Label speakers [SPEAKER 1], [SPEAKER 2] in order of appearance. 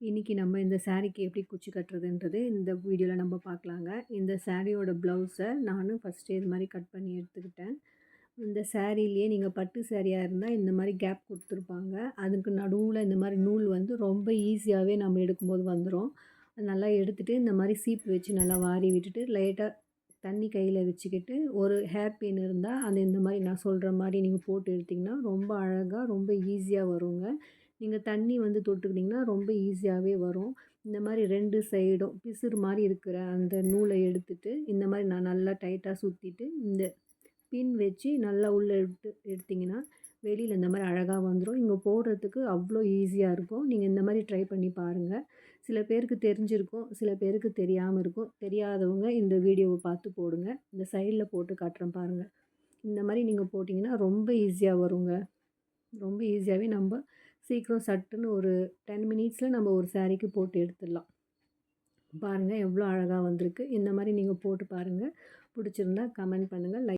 [SPEAKER 1] இன்றைக்கி நம்ம இந்த சாரீக்கு எப்படி குச்சி கட்டுறதுன்றது இந்த வீடியோவில் நம்ம பார்க்கலாங்க. இந்த சாரியோட ப்ளவுஸை நானும் ஃபஸ்ட்டு இது மாதிரி கட் பண்ணி எடுத்துக்கிட்டேன். இந்த சாரீலேயே நீங்கள் பட்டு சாரியாக இருந்தால் இந்த மாதிரி கேப் கொடுத்துருப்பாங்க. அதுக்கு நடுவில் இந்த மாதிரி நூல் வந்து ரொம்ப ஈஸியாகவே நம்ம எடுக்கும்போது வந்துடும் நல்லா எடுத்துகிட்டு இந்த மாதிரி சீப்பு வச்சு நல்லா வாரி விட்டுட்டு லைட்டாக தண்ணி கையில் வச்சுக்கிட்டு ஒரு ஹேர் பின் இருந்தால் அந்த இந்த மாதிரி நான் சொல்கிற மாதிரி நீங்கள் போட்டு எடுத்திங்கன்னா ரொம்ப அழகாக ரொம்ப ஈஸியாக வருங்க. நீங்கள் தண்ணி வந்து தொட்டுக்கிட்டிங்கன்னா ரொம்ப ஈஸியாகவே வரும். இந்த மாதிரி ரெண்டு சைடும் பிசுறு மாதிரி இருக்கிற அந்த நூலை எடுத்துட்டு இந்த மாதிரி நான் நல்லா டைட்டாக சுற்றிட்டு இந்த பின் வச்சு நல்லா உள்ளே எடுத்து எடுத்திங்கன்னா வெளியில் இந்த மாதிரி அழகாக வந்துடும் இங்கே போடுறதுக்கு அவ்வளோ ஈஸியாக இருக்கும். நீங்கள் இந்த மாதிரி ட்ரை பண்ணி பாருங்கள் சில பேருக்கு தெரிஞ்சிருக்கும் சில பேருக்கு தெரியாமல் இருக்கும். தெரியாதவங்க இந்த வீடியோவை பார்த்து போடுங்க. இந்த சைடில் போட்டு காட்டுறேன் பாருங்கள் இந்த மாதிரி நீங்கள் போட்டிங்கன்னா ரொம்ப ஈஸியாக வருங்க. ரொம்ப ஈஸியாகவே நம்ம சீக்கிரம் சட்டுன்னு ஒரு டென் மினிட்ஸில் நம்ம ஒரு சாரீக்கு போட்டு எடுத்துடலாம். பாருங்கள் எவ்வளோ அழகாக வந்திருக்கு. இந்த மாதிரி நீங்கள் போட்டு பாருங்கள் பிடிச்சிருந்தா கமெண்ட் பண்ணுங்கள் லைக்